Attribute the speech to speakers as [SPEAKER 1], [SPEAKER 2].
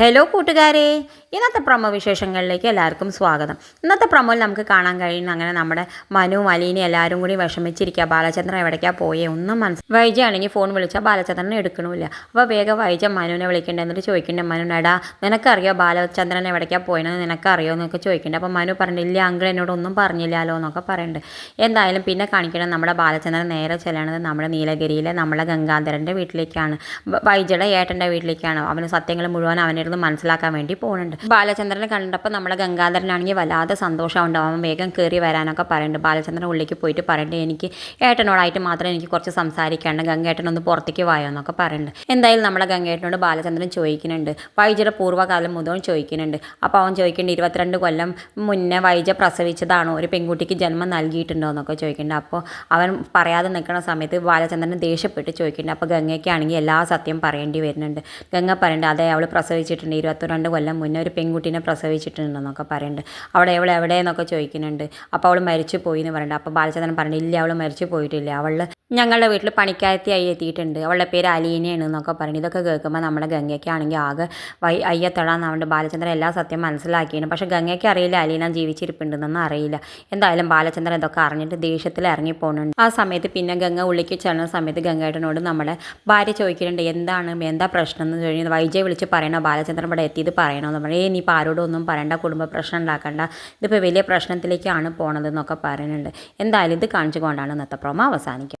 [SPEAKER 1] Hello കൂട്ടുകാരെ ഇന്നത്തെ promo വിശേഷങ്ങളിലേക്ക് എല്ലാവർക്കും സ്വാഗതം. ഇന്നത്തെ പ്രൊമോയിൽ നമുക്ക് കാണാൻ കഴിയുന്ന അങ്ങനെ നമ്മുടെ മനു മലീനി എല്ലാവരും കൂടി വിഷമിച്ചിരിക്കുക. ബാലചന്ദ്രൻ എവിടേക്കാ പോയേ ഒന്നും മനസ്സ് വൈജയാണെങ്കിൽ ഫോൺ വിളിച്ചാൽ ബാലചന്ദ്രനെ എടുക്കണമില്ല. അപ്പോൾ വേഗം വൈജ മനുവിനെ വിളിക്കേണ്ടത് എന്നിട്ട് ചോദിക്കേണ്ട മനു എടാ നിനക്കറിയോ ബാലചന്ദ്രൻ എവിടേക്കാ പോയെന്ന്? നിനക്കറിയോ? എന്നൊക്കെ ചോദിക്കേണ്ടത് അപ്പോൾ മനു പറഞ്ഞില്ല അങ്കിൾ എന്നോട് ഒന്നും പറഞ്ഞില്ലല്ലോ എന്നൊക്കെ പറയുന്നുണ്ട് എന്തായാലും പിന്നെ കാണിക്കണം നമ്മുടെ ബാലചന്ദ്രൻ നേരെ ചെല്ലണത് നമ്മുടെ നീലഗിരിയിലെ നമ്മുടെ ഗംഗാധരന്റെ വീട്ടിലേക്കാണ്. വൈജയുടെ ഏട്ടന്റെ വീട്ടിലേക്കാണ്. അവന് സത്യങ്ങൾ മുഴുവൻ അവനിരുന്ന് മനസ്സിലാക്കാൻ വേണ്ടി പോകുന്നുണ്ട് ബാലചന്ദ്രനെ കണ്ടപ്പോൾ നമ്മളെ ഗംഗാധരനാണെങ്കിൽ വല്ലാതെ സന്തോഷം അവൻ വേഗം കയറി വരാനൊക്കെ പറയുന്നുണ്ട് ബാലചന്ദ്രൻ ഉള്ളിലേക്ക് പോയിട്ട് പറയുന്നുണ്ട് എനിക്ക് ഏട്ടനോടായിട്ട് മാത്രം എനിക്ക് കുറച്ച് സംസാരിക്കാണ്ട് ഗംഗേട്ടൻ ഒന്ന് പുറത്തേക്ക് വായോ എന്നൊക്കെ പറയുന്നുണ്ട് എന്തായാലും നമ്മളെ ഗംഗേട്ടനോട് ബാലചന്ദ്രൻ ചോദിക്കുന്നുണ്ട്. വൈജയുടെ പൂർവകാലം മുതൽ ചോദിക്കുന്നുണ്ട്. അപ്പോൾ അവൻ ചോദിക്കുന്നുണ്ട് ഇരുപത്തിരണ്ട് കൊല്ലം മുന്നേ വൈജ പ്രസവിച്ചതാണോ? ഒരു പെൺകുട്ടിക്ക് ജന്മം നൽകിയിട്ടുണ്ടോ? എന്നൊക്കെ ചോദിക്കുന്നുണ്ട് അപ്പോൾ അവൻ പറയാതെ നിൽക്കുന്ന സമയത്ത് ബാലചന്ദ്രൻ ദേഷ്യപ്പെട്ട് ചോദിക്കുന്നുണ്ട് അപ്പോൾ ഗംഗയ്ക്കാണെങ്കിൽ എല്ലാ സത്യം പറയേണ്ടി വരുന്നുണ്ട്. ഗംഗ പറയുന്നുണ്ട് അതെ അവൾ പ്രസവിച്ചിട്ടുണ്ട്. ഇരുപത്തിരണ്ട് കൊല്ലം മുന്നേ ഒരു പെൺകുട്ടീനെ പ്രസവിച്ചിട്ടുണ്ടെന്നൊക്കെ പറയുന്നുണ്ട് അവിടെ എവിടെ എവിടെയെന്നൊക്കെ ചോദിക്കുന്നുണ്ട്. അപ്പോൾ അവൾ മരിച്ചു പോയി എന്ന് പറയുന്നുണ്ട് അപ്പോൾ ബാലചന്ദ്രൻ പറയുന്നുണ്ട് ഇല്ല അവൾ മരിച്ചു പോയിട്ടില്ല അവൾ ഞങ്ങളുടെ വീട്ടിൽ പണിക്കാരത്തിയായി എത്തിയിട്ടുണ്ട്. അവളുടെ പേര് അലീനയാണ് എന്നൊക്കെ പറയുന്നത് ഇതൊക്കെ കേൾക്കുമ്പോൾ നമ്മുടെ ഗംഗയ്ക്കാണെങ്കിൽ ആകെ വൈ അയ്യത്തടാന്നാവുണ്ട് ബാലചന്ദ്രൻ എല്ലാ സത്യം മനസ്സിലാക്കിയാണ് പക്ഷേ ഗംഗയ്ക്ക് അറിയില്ല അലീന ജീവിച്ചിരിപ്പുണ്ടെന്നൊന്നും അറിയില്ല. എന്തായാലും ബാലചന്ദ്രൻ ഇതൊക്കെ അറിഞ്ഞിട്ട് ദേഷ്യത്തിൽ ഇറങ്ങിപ്പോണുണ്ട് ആ സമയത്ത് പിന്നെ ഗംഗ ഉള്ളിക്ക് ചെല്ലുന്ന സമയത്ത് ഗംഗേട്ടനോട് നമ്മുടെ ഭാര്യ ചോദിക്കുന്നുണ്ട് എന്താണ്? എന്താ പ്രശ്നം? എന്ന് ചോദിക്കുന്നത് വൈജയെ വിളിച്ച് പറയണോ? ബാലചന്ദ്രൻ ഇവിടെ എത്തിയത് പറയണമെന്ന് പറയും ഏ നീ ഇപ്പോൾ ആരോടും ഒന്നും പറയണ്ട കുടുംബ പ്രശ്നം ഉണ്ടാക്കണ്ട. ഇതിപ്പോൾ വലിയ പ്രശ്നത്തിലേക്കാണ് പോണതെന്നൊക്കെ പറയുന്നുണ്ട് എന്തായാലും ഇത് കാണിച്ചുകൊണ്ടാണ് ഇന്നത്തെ പ്രൊമോ അവസാനിക്കുക